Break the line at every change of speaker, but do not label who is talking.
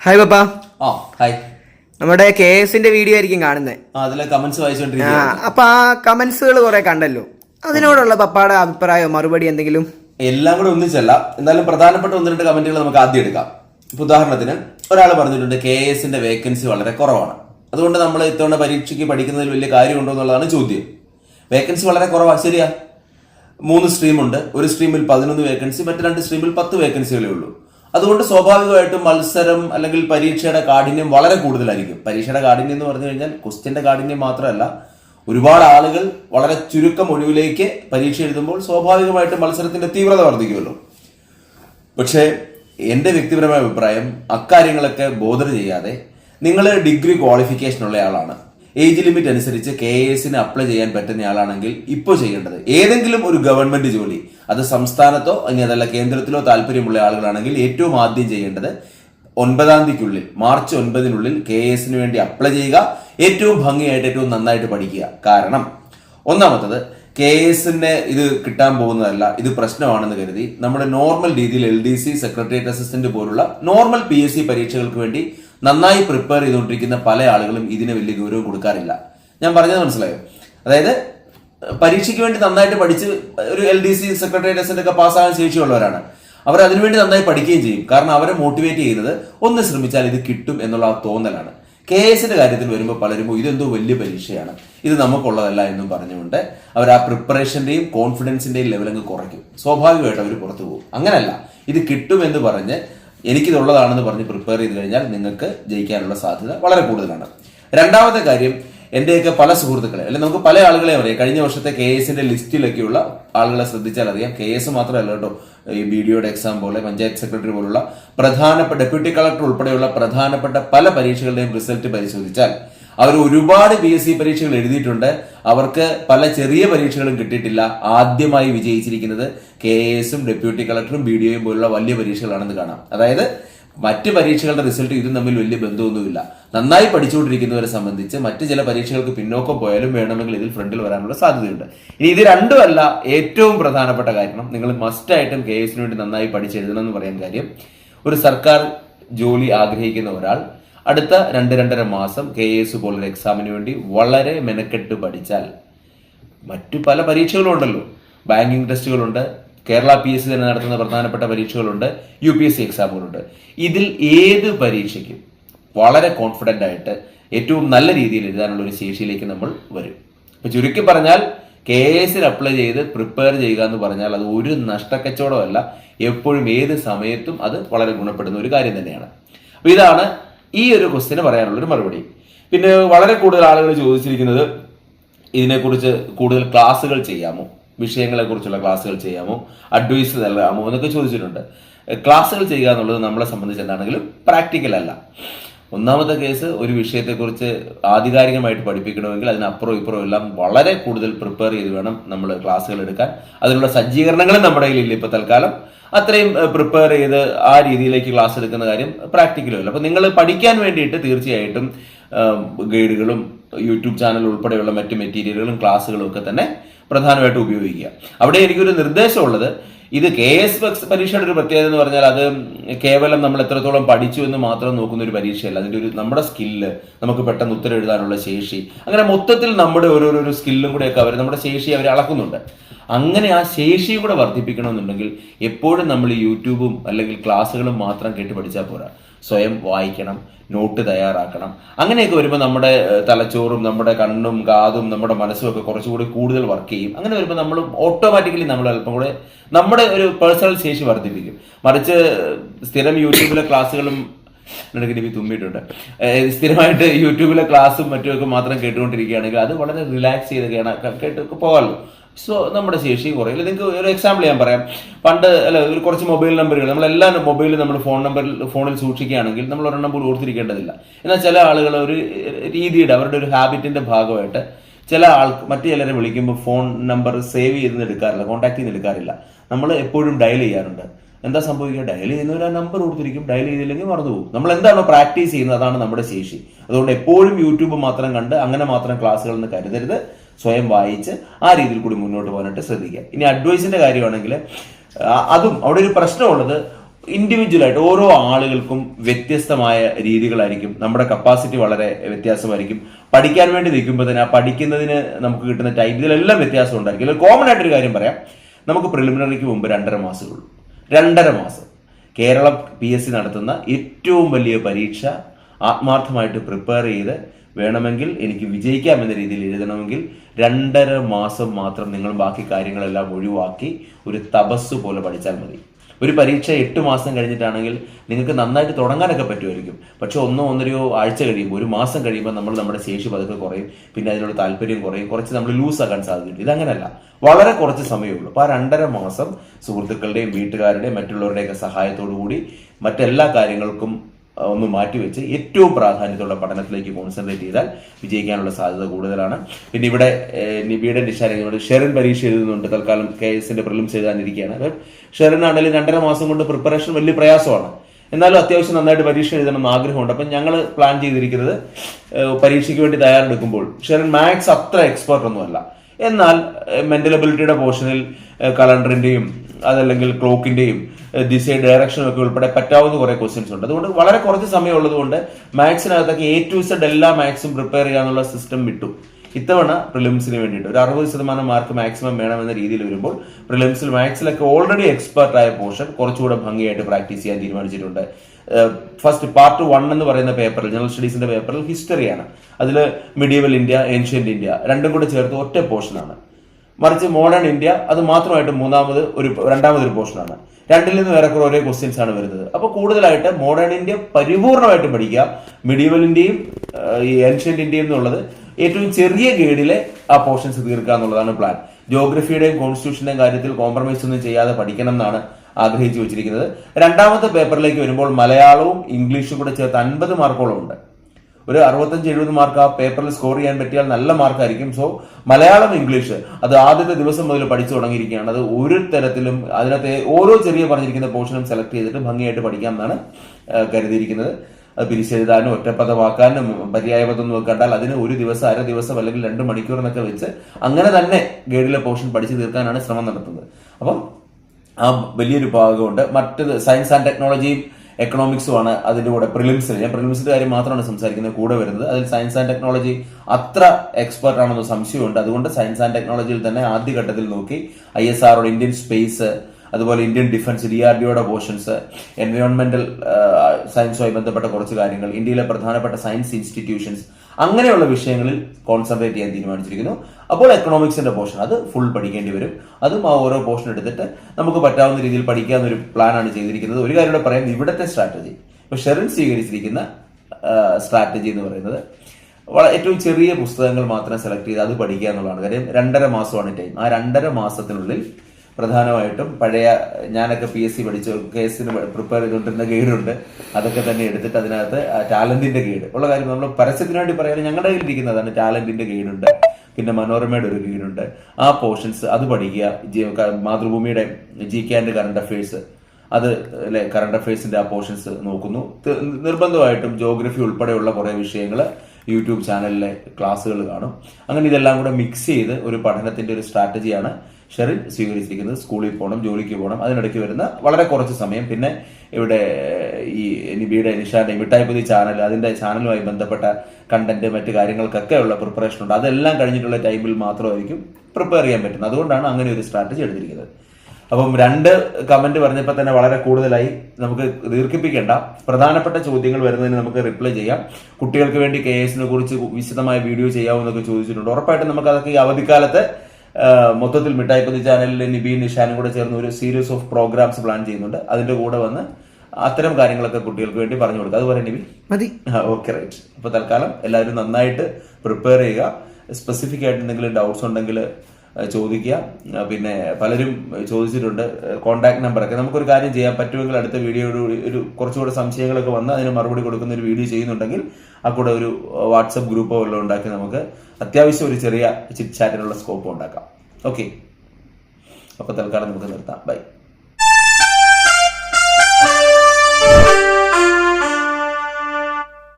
Hi പപ്പ
ആ hi
നമ്മുടെ K എസിന്റെ വീഡിയോ ആയിരിക്കും കാണുന്നത്
അതിലെ കമന്റ്സ്
അപ്പൊ ആ കമന്റ്സുകൾ കുറെ കണ്ടല്ലോ. അതിനോടുള്ള പപ്പാടെ അഭിപ്രായം മറുപടി എന്തെങ്കിലും?
എല്ലാം കൂടെ ഒന്നിച്ചല്ല. എന്നാലും പ്രധാനപ്പെട്ട ഒന്ന് രണ്ട് കമന്റുകൾ നമുക്ക് ആദ്യം എടുക്കാം. ഇപ്പൊ ഉദാഹരണത്തിന് ഒരാൾ പറഞ്ഞിട്ടുണ്ട് കെ എസിന്റെ വേക്കൻസി വളരെ കുറവാണ്. അതുകൊണ്ട് നമ്മൾ ഇത്തവണ പരീക്ഷയ്ക്ക് പഠിക്കുന്നതിൽ വലിയ കാര്യമുണ്ടോ എന്നുള്ളതാണ് ചോദ്യം. വേക്കൻസി വളരെ കുറവാണ് ശരിയാ. മൂന്ന് സ്ട്രീമുണ്ട് ഒരു സ്ട്രീമിൽ പതിനൊന്ന് വേക്കൻസി മറ്റു രണ്ട് സ്ട്രീമിൽ പത്ത് വേക്കൻസികളേ ഉള്ളൂ. അതുകൊണ്ട് സ്വാഭാവികമായിട്ടും മത്സരം അല്ലെങ്കിൽ പരീക്ഷയുടെ കാഠിന്യം വളരെ കൂടുതലായിരിക്കും. പരീക്ഷയുടെ കാഠിന്യം എന്ന് പറഞ്ഞു കഴിഞ്ഞാൽ ക്വസ്റ്റ്യന്റെ കാഠിന്യം മാത്രമല്ല ഒരുപാട് ആളുകൾ വളരെ ചുരുക്കം ഒഴിവിലേക്ക് പരീക്ഷ എഴുതുമ്പോൾ സ്വാഭാവികമായിട്ട് മത്സരത്തിന്റെ തീവ്രത വർദ്ധിക്കുമല്ലോ. പക്ഷേ എന്റെ വ്യക്തിപരമായ അഭിപ്രായം അക്കാര്യങ്ങളൊക്കെ ബോധർ ചെയ്യാതെ നിങ്ങൾ ഡിഗ്രി ക്വാളിഫിക്കേഷൻ ഉള്ള ആളാണ്. ഏജ് ലിമിറ്റ് അനുസരിച്ച് കെ എസിന് അപ്ലൈ ചെയ്യാൻ പറ്റുന്ന ആളാണെങ്കിൽ ഇപ്പോൾ ചെയ്യേണ്ടത് ഏതെങ്കിലും ഒരു ഗവൺമെന്റ് ജോലി. അത് സംസ്ഥാനത്തോ ഇനി അതല്ല കേന്ദ്രത്തിലോ താല്പര്യമുള്ള ആളുകളാണെങ്കിൽ ഏറ്റവും ആദ്യം ചെയ്യേണ്ടത് ഒൻപതാം തീയതിക്കുള്ളിൽ മാർച്ച് ഒൻപതിനുള്ളിൽ കെ എസിന് വേണ്ടി അപ്ലൈ ചെയ്യുക ഏറ്റവും ഭംഗിയായിട്ട് ഏറ്റവും നന്നായിട്ട് പഠിക്കുക. കാരണം ഒന്നാമത്തത് കെ എസിന്റെ ഇത് കിട്ടാൻ പോകുന്നതല്ല ഇത് പ്രശ്നമാണെന്ന് കരുതി. നമ്മുടെ നോർമൽ രീതിയിൽ L D C secretariat assistant പോലുള്ള നോർമൽ പി എസ് സി പരീക്ഷകൾക്ക് വേണ്ടി നന്നായി പ്രിപ്പയർ ചെയ്തുകൊണ്ടിരിക്കുന്ന പല ആളുകളും ഇതിന് വലിയ ഗൗരവം കൊടുക്കാറില്ല. ഞാൻ പറഞ്ഞത് മനസ്സിലായോ? അതായത് പരീക്ഷയ്ക്ക് വേണ്ടി നന്നായിട്ട് പഠിച്ച് ഒരു എൽ ഡി സി സെക്രട്ടേറിയറ്റ് ഒക്കെ പാസ്സാകാൻ ശേഷിയുള്ളവരാണ്. അവർ അതിനുവേണ്ടി നന്നായി പഠിക്കുകയും ചെയ്യും. കാരണം അവരെ മോട്ടിവേറ്റ് ചെയ്യുന്നത് ഒന്ന് ശ്രമിച്ചാൽ ഇത് കിട്ടും എന്നുള്ള ആ തോന്നലാണ്. കെ എസിന്റെ കാര്യത്തിൽ വരുമ്പോൾ പലരും "ഓ, ഇതെന്തോ വലിയ പരീക്ഷയാണ്. ഇത് നമുക്കുള്ളതല്ല എന്നും പറഞ്ഞുകൊണ്ട് അവർ ആ പ്രിപ്പറേഷന്റെയും കോൺഫിഡൻസിന്റെയും ലെവൽ അങ്ങ് കുറയ്ക്കും. സ്വാഭാവികമായിട്ട് അവർ പുറത്തു പോകും. അങ്ങനല്ല. ഇത് കിട്ടും കിട്ടുമെന്ന് പറഞ്ഞ് എനിക്കിതുള്ളതാണെന്ന് പറഞ്ഞ് പ്രിപ്പയർ ചെയ്ത് കഴിഞ്ഞാൽ നിങ്ങൾക്ക് ജയിക്കാനുള്ള സാധ്യത വളരെ കൂടുതലാണ്. രണ്ടാമത്തെ കാര്യം എന്റെയൊക്കെ പല സുഹൃത്തുക്കളെ അല്ലെങ്കിൽ നമുക്ക് പല ആളുകളെ അറിയാം. കഴിഞ്ഞ വർഷത്തെ കെ എസിന്റെ ലിസ്റ്റിലൊക്കെയുള്ള ആളുകളെ ശ്രദ്ധിച്ചാൽ അറിയാം. കെ എസ് മാത്രമല്ല കേട്ടോ ഈ ബി ഡിയുടെ എക്സാം പോലെ പഞ്ചായത്ത് സെക്രട്ടറി പോലുള്ള പ്രധാനപ്പെട്ട ഡെപ്യൂട്ടി കളക്ടർ ഉൾപ്പെടെയുള്ള പ്രധാനപ്പെട്ട പല പരീക്ഷകളുടെയും റിസൾട്ട് പരിശോധിച്ചാൽ അവർ ഒരുപാട് പി എസ് സി പരീക്ഷകൾ എഴുതിയിട്ടുണ്ട്. അവർക്ക് പല ചെറിയ പരീക്ഷകളും കിട്ടിയിട്ടില്ല. ആദ്യമായി വിജയിച്ചിരിക്കുന്നത് കെ എസും ഡെപ്യൂട്ടി കളക്ടറും ബി ഡി ഒയും പോലുള്ള വലിയ പരീക്ഷകളാണെന്ന് കാണാം. അതായത് മറ്റ് പരീക്ഷകളുടെ റിസൾട്ട് ഇതും തമ്മിൽ വലിയ ബന്ധമൊന്നുമില്ല. നന്നായി പഠിച്ചുകൊണ്ടിരിക്കുന്നവരെ സംബന്ധിച്ച് മറ്റ് ചില പരീക്ഷകൾക്ക് പിന്നോക്കം പോയാലും വേണമെങ്കിൽ ഇതിൽ ഫ്രണ്ടിൽ വരാനുള്ള സാധ്യതയുണ്ട്. ഇനി ഇത് രണ്ടുമല്ല ഏറ്റവും പ്രധാനപ്പെട്ട കാരണം നിങ്ങൾ മസ്റ്റായിട്ടും കെ എസിന് വേണ്ടി നന്നായി പഠിച്ചെഴുതണം എന്ന് പറയാൻ കാര്യം ഒരു സർക്കാർ ജോലി ആഗ്രഹിക്കുന്ന ഒരാൾ അടുത്ത രണ്ട് രണ്ടര മാസം കെ എസ് പോലൊരു എക്സാമിന് വേണ്ടി വളരെ മെനക്കെട്ട് പഠിച്ചാൽ മറ്റു പല പരീക്ഷകളും ഉണ്ടല്ലോ. ബാങ്കിങ് ടെസ്റ്റുകളുണ്ട് കേരള പി എസ് സി തന്നെ നടത്തുന്ന പ്രധാനപ്പെട്ട പരീക്ഷകളുണ്ട് യു പി എസ് സി എക്സാമുകളുണ്ട്. ഇതിൽ ഏത് പരീക്ഷയ്ക്കും വളരെ കോൺഫിഡന്റ് ആയിട്ട് ഏറ്റവും നല്ല രീതിയിൽ എഴുതാനുള്ള ഒരു ശേഷിയിലേക്ക് നമ്മൾ വരും. ഇപ്പൊ ചുരുക്കി പറഞ്ഞാൽ കെ എസിൽ അപ്ലൈ ചെയ്ത് പ്രിപ്പയർ ചെയ്യുക എന്ന് പറഞ്ഞാൽ അത് ഒരു നഷ്ടക്കച്ചവടമല്ല എപ്പോഴും ഏത് സമയത്തും അത് വളരെ ഗുണപ്പെടുന്ന ഒരു കാര്യം തന്നെയാണ്. അപ്പോൾ ഇതാണ് ഈ ഒരു ക്വസ്റ്റിന് പറയാനുള്ള ഒരു മറുപടി. പിന്നെ വളരെ കൂടുതൽ ആളുകൾ ചോദിച്ചിരിക്കുന്നത് ഇതിനെക്കുറിച്ച് കൂടുതൽ ക്ലാസ്സുകൾ ചെയ്യാമോ? വിഷയങ്ങളെ കുറിച്ചുള്ള ക്ലാസ്സുകൾ ചെയ്യാമോ? അഡ്വൈസ് നൽകാമോ? എന്നൊക്കെ ചോദിച്ചിട്ടുണ്ട്. ക്ലാസ്സുകൾ ചെയ്യുക എന്നുള്ളത് നമ്മളെ സംബന്ധിച്ച് എന്താണെങ്കിലും പ്രാക്ടിക്കൽ അല്ല. ഒന്നാമത്തെ കേസ് ഒരു വിഷയത്തെക്കുറിച്ച് ആധികാരികമായിട്ട് പഠിപ്പിക്കണമെങ്കിൽ അതിനപ്പുറം ഇപ്പുറം എല്ലാം വളരെ കൂടുതൽ പ്രിപ്പയർ ചെയ്ത് വേണം നമ്മൾ ക്ലാസ്സുകൾ എടുക്കാൻ. അതിനുള്ള സജ്ജീകരണങ്ങളും നമ്മുടെ കയ്യിലില്ല ഇപ്പോൾ തൽക്കാലം. അത്രയും പ്രിപ്പയർ ചെയ്ത് ആ രീതിയിലേക്ക് ക്ലാസ് എടുക്കുന്ന കാര്യം പ്രാക്ടിക്കലും അല്ല. അപ്പം നിങ്ങൾ പഠിക്കാൻ വേണ്ടിയിട്ട് തീർച്ചയായിട്ടും ഗൈഡുകളും യൂട്യൂബ് ചാനൽ ഉൾപ്പെടെയുള്ള മറ്റ് മെറ്റീരിയലുകളും ക്ലാസ്സുകളും ഒക്കെ തന്നെ പ്രധാനമായിട്ട് ഉപയോഗിക്കുക. അവിടെ എനിക്കൊരു നിർദ്ദേശമുള്ളത് ഇത് കെ എസ് പരീക്ഷയുടെ ഒരു പ്രത്യേകത എന്ന് പറഞ്ഞാൽ അത് കേവലം നമ്മൾ എത്രത്തോളം പഠിച്ചു എന്ന് മാത്രം നോക്കുന്ന ഒരു പരീക്ഷയല്ല. അതിന്റെ ഒരു നമ്മുടെ സ്കില്ല് നമുക്ക് പെട്ടെന്ന് ഉത്തരം എഴുതാനുള്ള ശേഷി. അങ്ങനെ മൊത്തത്തിൽ നമ്മുടെ ഓരോരോ സ്കില്ലും കൂടെയൊക്കെ അവർ നമ്മുടെ ശേഷി അവർ അളക്കുന്നുണ്ട്. അങ്ങനെ ആ ശേഷി കൂടെ വർദ്ധിപ്പിക്കണമെന്നുണ്ടെങ്കിൽ എപ്പോഴും നമ്മൾ യൂട്യൂബും അല്ലെങ്കിൽ ക്ലാസ്സുകളും മാത്രം കേട്ട് പഠിച്ചാൽ പോരാ. സ്വയം വായിക്കണം നോട്ട് തയ്യാറാക്കണം. അങ്ങനെയൊക്കെ വരുമ്പോൾ നമ്മുടെ തലച്ചോറും നമ്മുടെ കണ്ണും കാതും നമ്മുടെ മനസ്സും ഒക്കെ കുറച്ചുകൂടി കൂടുതൽ വർക്ക് ചെയ്യും. അങ്ങനെ വരുമ്പോൾ നമ്മൾ ഓട്ടോമാറ്റിക്കലി നമ്മൾ അല്പം കൂടെ നമ്മുടെ ഒരു പേഴ്സണൽ ശേഷി വർദ്ധിപ്പിക്കും മറിച്ച് സ്ഥിരം യൂട്യൂബിലെ ക്ലാസ്സുകളും നിനക്ക് സ്ഥിരമായിട്ട് യൂട്യൂബിലെ ക്ലാസ്സും മറ്റുമൊക്കെ മാത്രം കേട്ടുകൊണ്ടിരിക്കുകയാണെങ്കിൽ അത് വളരെ റിലാക്സ് ചെയ്ത് കേട്ട് പോകാമല്ലോ. സോ നമ്മുടെ ശേഷി കുറയില്ല നിങ്ങൾക്ക് ഒരു എക്സാമ്പിൾ ഞാൻ പറയാം. പണ്ട് അല്ല ഒരു കുറച്ച് മൊബൈൽ നമ്പറുകൾ നമ്മളെല്ലാ മൊബൈലിൽ നമ്മൾ ഫോൺ നമ്പറിൽ ഫോണിൽ സൂക്ഷിക്കുകയാണെങ്കിൽ നമ്മൾ ഒരെണ്ണം പോലും ഓർത്തിരിക്കേണ്ടതില്ല. എന്നാൽ ചില ആളുകൾ ഒരു രീതിയുടെ അവരുടെ ഒരു ഹാബിറ്റിന്റെ ഭാഗമായിട്ട് ചില ആൾ മറ്റു ചിലരെ വിളിക്കുമ്പോൾ ഫോൺ നമ്പർ സേവ് ചെയ്ത് എടുക്കാറില്ല കോൺടാക്ട് ചെയ്ത് എടുക്കാറില്ല. നമ്മൾ എപ്പോഴും ഡയൽ ചെയ്യാറുണ്ട്. എന്താ സംഭവിക്കുക? ഡയൽ ചെയ്യുന്നവർ ആ നമ്പർ കൊടുത്തിരിക്കും ഡയൽ ചെയ്തില്ലെങ്കിൽ മറന്നുപോകും നമ്മൾ എന്താണോ പ്രാക്ടീസ് ചെയ്യുന്നത് അതാണ് നമ്മുടെ ശേഷി. അതുകൊണ്ട് എപ്പോഴും യൂട്യൂബ് മാത്രം കണ്ട് അങ്ങനെ മാത്രം ക്ലാസ്സുകൾ എന്ന് കരുതരുത്. സ്വയം വായിച്ച് ആ രീതിയിൽ കൂടി മുന്നോട്ട് പോകാനായിട്ട് ശ്രദ്ധിക്കുക. ഇനി അഡ്വൈസിന്റെ കാര്യമാണെങ്കിൽ അതും അവിടെ ഒരു പ്രശ്നമുള്ളത് ഇൻഡിവിജ്വൽ ആയിട്ട് ഓരോ ആളുകൾക്കും വ്യത്യസ്തമായ രീതികളായിരിക്കും. നമ്മുടെ കപ്പാസിറ്റി വളരെ വ്യത്യാസമായിരിക്കും. പഠിക്കാൻ വേണ്ടി നിൽക്കുമ്പോൾ തന്നെ ആ പഠിക്കുന്നതിന് നമുക്ക് കിട്ടുന്ന ടൈം ഇതിലെല്ലാം വ്യത്യാസം ഉണ്ടായിരിക്കും. അല്ലെങ്കിൽ കോമൺ ആയിട്ടൊരു കാര്യം പറയാം. നമുക്ക് പ്രിലിമിനറിക്ക് മുമ്പ് രണ്ടര മാസമുള്ളൂ രണ്ടര മാസം. കേരളം പി എസ് സി നടത്തുന്ന ഏറ്റവും വലിയ പരീക്ഷ ആത്മാർത്ഥമായിട്ട് പ്രിപ്പയർ ചെയ്ത് വേണമെങ്കിൽ എനിക്ക് വിജയിക്കാം എന്ന രീതിയിൽ എഴുതണമെങ്കിൽ രണ്ടര മാസം മാത്രം നിങ്ങൾ ബാക്കി കാര്യങ്ങളെല്ലാം ഒഴിവാക്കി ഒരു തപസ് പോലെ പഠിച്ചാൽ മതി. ഒരു പരീക്ഷ എട്ട് മാസം കഴിഞ്ഞിട്ടാണെങ്കിൽ നിങ്ങൾക്ക് നന്നായിട്ട് തുടങ്ങാനൊക്കെ പറ്റുമായിരിക്കും. പക്ഷെ ഒന്നോ ഒന്നരയോ ആഴ്ച കഴിയുമ്പോൾ ഒരു മാസം കഴിയുമ്പോൾ നമ്മൾ നമ്മുടെ ശേഷി പതുക്കെ കുറയും പിന്നെ അതിനുള്ള താല്പര്യം കുറയും കുറച്ച് നമ്മൾ ലൂസ് ആക്കാൻ സാധ്യതയുണ്ട്. ഇതങ്ങനല്ല. വളരെ കുറച്ച് സമയമുള്ളൂ അപ്പോൾ ആ രണ്ടര മാസം സുഹൃത്തുക്കളുടെയും വീട്ടുകാരുടെയും മറ്റുള്ളവരുടെയൊക്കെ സഹായത്തോടു കൂടി മറ്റെല്ലാ കാര്യങ്ങൾക്കും ഒന്ന് മാറ്റിവെച്ച് ഏറ്റവും പ്രാധാന്യത്തോടെ പഠനത്തിലേക്ക് കോൺസെൻട്രേറ്റ് ചെയ്താൽ വിജയിക്കാനുള്ള സാധ്യത കൂടുതലാണ്. പിന്നെ ഇവിടെ നിബിയുടെ നിശാനോട് ഷെറിൻ പരീക്ഷ എഴുതുന്നുണ്ട്. തൽക്കാലം കെ എസിന്റെ പ്രിലിംസ് എഴുതാനിരിക്കുകയാണ്. അത് ഷെറിൻ ആണെങ്കിലും രണ്ടര മാസം കൊണ്ട് പ്രിപ്പറേഷൻ വലിയ പ്രയാസമാണ്. എന്നാലും അത്യാവശ്യം നന്നായിട്ട് പരീക്ഷ എഴുതണം എന്ന് ആഗ്രഹമുണ്ട്. അപ്പം ഞങ്ങൾ പ്ലാൻ ചെയ്തിരിക്കുന്നത് പരീക്ഷയ്ക്ക് വേണ്ടി തയ്യാറെടുക്കുമ്പോൾ ഷെറിൻ മാത്സ് അത്ര എക്സ്പെർട്ട് ഒന്നുമല്ല. എന്നാൽ മെന്റൽ അബിലിറ്റിയുടെ പോർഷനിൽ കലണ്ടറിന്റെയും അതല്ലെങ്കിൽ ക്ലോക്കിന്റെയും ദിശയും ഡയറക്ഷനും ഒക്കെ ഉൾപ്പെടെ പറ്റാവുന്ന കുറെ ക്വസ്റ്റ്യൻസ് ഉണ്ട്. അതുകൊണ്ട് വളരെ കുറച്ച് സമയം ഉള്ളതുകൊണ്ട് മാത്സിനകത്തൊക്കെ എ ടു സെഡ് എല്ലാ മാത്സും പ്രിപ്പയർ ചെയ്യാനുള്ള സിസ്റ്റം വിട്ടു. ഇത്തവണ പ്രിലിംസിന് വേണ്ടിയിട്ട് ഒരു അറുപത് ശതമാനം മാർക്ക് മാക്സിമം വേണമെന്ന രീതിയിൽ വരുമ്പോൾ പ്രിലിംസിൽ മാത്സിലൊക്കെ ഓൾറെഡി എക്സ്പെർട്ട് ആയ പോർഷൻ കുറച്ചുകൂടെ ഭംഗിയായിട്ട് പ്രാക്ടീസ് ചെയ്യാൻ തീരുമാനിച്ചിട്ടുണ്ട്. ഫസ്റ്റ് പാർട്ട് വൺ എന്ന് പറയുന്ന പേപ്പറിൽ ജനറൽ സ്റ്റഡീസിന്റെ പേപ്പറിൽ ഹിസ്റ്ററിയാണ് അതിൽ മിഡീവൽ ഇന്ത്യ ഏൻഷ്യന്റ് ഇന്ത്യ രണ്ടും കൂടെ ചേർത്ത് ഒറ്റ പോർഷനാണ് മറിച്ച് മോഡേൺ ഇന്ത്യ അത് മാത്രമായിട്ട് മൂന്നാമത് ഒരു രണ്ടാമതൊരു പോർഷനാണ് രണ്ടിൽ നിന്ന് ഏറെക്കുറെ ഒരേ ക്വസ്റ്റ്യൻസ് ആണ് വരുന്നത്. അപ്പോൾ കൂടുതലായിട്ട് മോഡേൺ ഇന്ത്യ പരിപൂർണമായിട്ട് പഠിക്കുക. മിഡീവൽ ഇന്ത്യയും ഈ ഏൻഷ്യന്റ് ഇന്ത്യയും എന്നുള്ളത് ഏറ്റവും ചെറിയ ഗേഡിലെ ആ പോർഷൻസ് തീർക്കുക എന്നുള്ളതാണ് പ്ലാൻ ജോഗ്രഫിയുടെയും കോൺസ്റ്റിറ്റ്യൂഷന്റെയും കാര്യത്തിൽ കോംപ്രമൈസ് ഒന്നും ചെയ്യാതെ പഠിക്കണം എന്നാണ് ആഗ്രഹിച്ചു വെച്ചിരിക്കുന്നത്. രണ്ടാമത്തെ പേപ്പറിലേക്ക് വരുമ്പോൾ മലയാളവും ഇംഗ്ലീഷും കൂടെ ചേർത്ത് അൻപത് മാർക്കോളം ഉണ്ട്. ഒരു അറുപത്തഞ്ച് എഴുപത് മാർക്ക് ആ പേപ്പറിൽ സ്കോർ ചെയ്യാൻ പറ്റിയാൽ നല്ല മാർക്കായിരിക്കും സോ മലയാളം ഇംഗ്ലീഷ് അത് ആദ്യത്തെ ദിവസം മുതൽ പഠിച്ചു തുടങ്ങിയിരിക്കുകയാണ്. അത് ഒരു തരത്തിലും അതിനകത്തെ ഓരോ ചെറിയ പറഞ്ഞിരിക്കുന്ന പോർഷനും സെലക്ട് ചെയ്തിട്ട് ഭംഗിയായിട്ട് പഠിക്കാം എന്നാണ് കരുതിയിരിക്കുന്നത്. അത് പിരിച്ചെഴുതാനും ഒറ്റപ്പദമാക്കാനും പര്യായപദം കണ്ടാൽ അതിന് ഒരു ദിവസം അര ദിവസം അല്ലെങ്കിൽ രണ്ട് മണിക്കൂർ എന്നൊക്കെ വെച്ച് അങ്ങനെ തന്നെ ഗൈഡിലെ പോർഷൻ പഠിച്ചു തീർക്കാനാണ് ശ്രമം നടത്തുന്നത്. അപ്പം ആ വലിയൊരു ഭാഗമുണ്ട്. മറ്റത് സയൻസ് ആൻഡ് ടെക്നോളജിയും എക്കണോമിക്സും ആണ് അതിന്റെ കൂടെ പ്രിലിംസിൽ ഞാൻ പ്രിലിംസിന്റെ കാര്യം മാത്രമാണ് സംസാരിക്കുന്നത് കൂടെ വരുന്നത്. അതിൽ സയൻസ് ആൻഡ് ടെക്നോളജി അത്ര എക്സ്പെർട്ട് ആണെന്ന് സംശയമുണ്ട്. അതുകൊണ്ട് സയൻസ് ആൻഡ് ടെക്നോളജിയിൽ തന്നെ ആദ്യഘട്ടത്തിൽ നോക്കി ഐ എസ് ആറോട് ഇന്ത്യൻ സ്പേസ് അതുപോലെ ഇന്ത്യൻ ഡിഫൻസ് ഡി ആർ ഡിയുടെ പോർഷൻസ് എൻവയോൺമെന്റൽ സയൻസുമായി ബന്ധപ്പെട്ട കുറച്ച് കാര്യങ്ങൾ ഇന്ത്യയിലെ പ്രധാനപ്പെട്ട സയൻസ് ഇൻസ്റ്റിറ്റ്യൂഷൻസ് അങ്ങനെയുള്ള വിഷയങ്ങളിൽ കോൺസെൻട്രേറ്റ് ചെയ്യാൻ തീരുമാനിച്ചിരിക്കുന്നു. അപ്പോൾ എക്കണോമിക്സിന്റെ പോർഷൻ അത് ഫുൾ പഠിക്കേണ്ടി വരും. അതും ആ ഓരോ പോർഷൻ എടുത്തിട്ട് നമുക്ക് പറ്റാവുന്ന രീതിയിൽ പഠിക്കാവുന്ന ഒരു പ്ലാനാണ് ചെയ്തിരിക്കുന്നത്. ഒരു കാര്യം കൂടെ പറയാം ഇവിടുത്തെ സ്ട്രാറ്റജി ഇപ്പൊ ഷെറിൻ സ്വീകരിച്ചിരിക്കുന്ന സ്ട്രാറ്റജി എന്ന് പറയുന്നത് ഏറ്റവും ചെറിയ പുസ്തകങ്ങൾ മാത്രം സെലക്ട് ചെയ്ത് അത് പഠിക്കുക എന്നുള്ളതാണ്. കാര്യം രണ്ടര മാസമാണ് ടൈം ആ രണ്ടര മാസത്തിനുള്ളിൽ പ്രധാനമായിട്ടും പഴയ ഞാനൊക്കെ പി എസ് സി പഠിച്ചു കേസിന് പ്രിപ്പയർ ചെയ്തുകൊണ്ടിരുന്ന ഗൈഡുണ്ട്. അതൊക്കെ തന്നെ എടുത്തിട്ട് അതിനകത്ത് ടാലന്റിന്റെ ഗൈഡ്. ഉള്ള കാര്യം നമ്മൾ പരസ്യത്തിന് വേണ്ടി പറയാൻ ഞങ്ങളുടെ കയ്യിൽ ഇരിക്കുന്നതാണ് ടാലന്റിന്റെ ഗൈഡുണ്ട്. പിന്നെ മനോരമയുടെ ഒരു ഗൈഡുണ്ട്. ആ പോർഷൻസ് അത് പഠിക്കുക മാതൃഭൂമിയുടെ G K and current affairs അത് അല്ലെ കറണ്ട് അഫയേഴ്സിന്റെ ആ പോർഷൻസ് നോക്കുന്നു. നിർബന്ധമായിട്ടും ജോഗ്രഫി ഉൾപ്പെടെയുള്ള കുറേ വിഷയങ്ങൾ യൂട്യൂബ് ചാനലിലെ ക്ലാസ്സുകൾ കാണും. അങ്ങനെ ഇതെല്ലാം കൂടെ മിക്സ് ചെയ്ത് ഒരു പഠനത്തിന്റെ ഒരു സ്ട്രാറ്റജിയാണ് ഷെറിൻ സ്വീകരിച്ചിരിക്കുന്നത്. സ്കൂളിൽ പോകണം ജോലിക്ക് പോകണം. അതിനിടയ്ക്ക് വരുന്ന വളരെ കുറച്ച് സമയം. പിന്നെ ഇവിടെ ഈ നിബിയുടെ നിഷാന്റെ മിഠായിപ്പതി ചാനൽ അതിന്റെ ചാനലുമായി ബന്ധപ്പെട്ട കണ്ടന്റ് മറ്റു കാര്യങ്ങൾക്കൊക്കെ ഉള്ള പ്രിപ്പറേഷൻ ഉണ്ട്. അതെല്ലാം കഴിഞ്ഞിട്ടുള്ള ടൈമിൽ മാത്രമായിരിക്കും പ്രിപ്പയർ ചെയ്യാൻ പറ്റുന്നത്. അതുകൊണ്ടാണ് അങ്ങനെ ഒരു സ്ട്രാറ്റജി എടുത്തിരിക്കുന്നത്. അപ്പം രണ്ട് കമന്റ് പറഞ്ഞപ്പോൾ തന്നെ വളരെ കൂടുതലായി നമുക്ക് ദീർഘിപ്പിക്കേണ്ട പ്രധാനപ്പെട്ട ചോദ്യങ്ങൾ വരുന്നതിന് നമുക്ക് റിപ്ലൈ ചെയ്യാം. കുട്ടികൾക്ക് വേണ്ടി കെ എസിനെ കുറിച്ച് വിശദമായ വീഡിയോ ചെയ്യാവുന്നൊക്കെ ചോദിച്ചിട്ടുണ്ട്. ഉറപ്പായിട്ടും നമുക്ക് അതൊക്കെ ഈ അവധിക്കാലത്ത് മൊത്തത്തിൽ മിഠായിപ്പതി ചാനലിൽ നിബി നിഷാനും കൂടെ ചേർന്ന് ഒരു സീരീസ് ഓഫ് പ്രോഗ്രാംസ് പ്ലാൻ ചെയ്യുന്നുണ്ട്. അതിന്റെ കൂടെ വന്ന് അത്തരം കാര്യങ്ങളൊക്കെ കുട്ടികൾക്ക് വേണ്ടി പറഞ്ഞു കൊടുക്കുക അതുപോലെ നിബി?
മതി.
ഓക്കെ റൈറ്റ് അപ്പൊ തൽക്കാലം എല്ലാവരും നന്നായിട്ട് പ്രിപ്പയർ ചെയ്യുക. സ്പെസിഫിക് ആയിട്ട് എന്തെങ്കിലും ഡൗട്ട്സ് ഉണ്ടെങ്കിൽ ചോദിക്കുക. പിന്നെ പലരും ചോദിച്ചിട്ടുണ്ട്. കോൺടാക്ട് നമ്പറൊക്കെ നമുക്കൊരു കാര്യം ചെയ്യാൻ പറ്റുമെങ്കിൽ അടുത്ത വീഡിയോ ഒരു കുറച്ചുകൂടെ സംശയങ്ങളൊക്കെ വന്ന് അതിന് മറുപടി കൊടുക്കുന്ന ഒരു വീഡിയോ ചെയ്യുന്നുണ്ടെങ്കിൽ ആ കൂടെ ഒരു വാട്സപ്പ് ഗ്രൂപ്പോ വല്ലതും ഉണ്ടാക്കി നമുക്ക് അത്യാവശ്യം ഒരു ചെറിയ ചിറ്റ് ചാറ്റിനുള്ള സ്കോപ്പ് ഉണ്ടാക്കാം. ഓക്കെ അപ്പോൾ തൽക്കാലം നമുക്ക് നിർത്താം. ബൈ